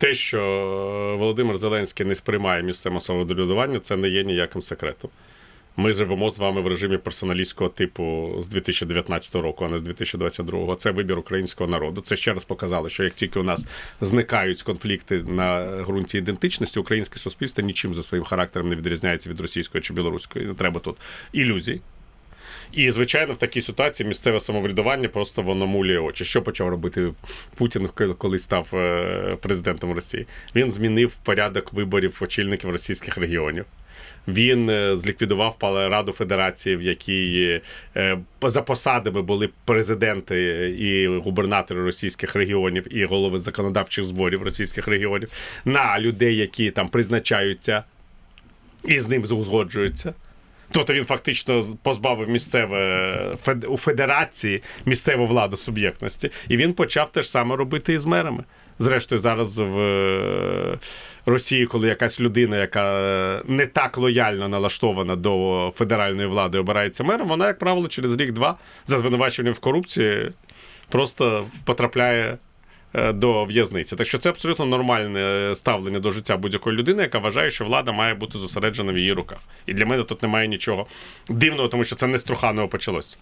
Те, що Володимир Зеленський не сприймає місцеве самоврядування, це не є ніяким секретом. Ми живемо з вами в режимі персоналістського типу з 2019 року, а не з 2022. Це вибір українського народу. Це ще раз показало, що як тільки у нас зникають конфлікти на ґрунті ідентичності, українське суспільство нічим за своїм характером не відрізняється від російської чи білоруської. Не треба тут ілюзій. І, звичайно, в такій ситуації місцеве самоврядування просто воно мулює очі. Що почав робити Путін, коли став е, президентом Росії? Він змінив порядок виборів очільників російських регіонів. Він е, зліквідував Раду Федерації, в якій е, за посадами були президенти і губернатори російських регіонів і голови законодавчих зборів російських регіонів на людей, які там призначаються і з ним узгоджуються. Тобто він фактично позбавив місцеве у федерації місцеву владу суб'єктності, і він почав те ж саме робити і з мерами. Зрештою, зараз в е, Росії, коли якась людина, яка е, не так лояльно налаштована до федеральної влади, обирається мером, вона, як правило, через рік-два за звинуваченням в корупції просто потрапляє до в'язниці. Так що це абсолютно нормальне ставлення до життя будь-якої людини, яка вважає, що влада має бути зосереджена в її руках. І для мене тут немає нічого дивного, тому що це не з Труханова почалось.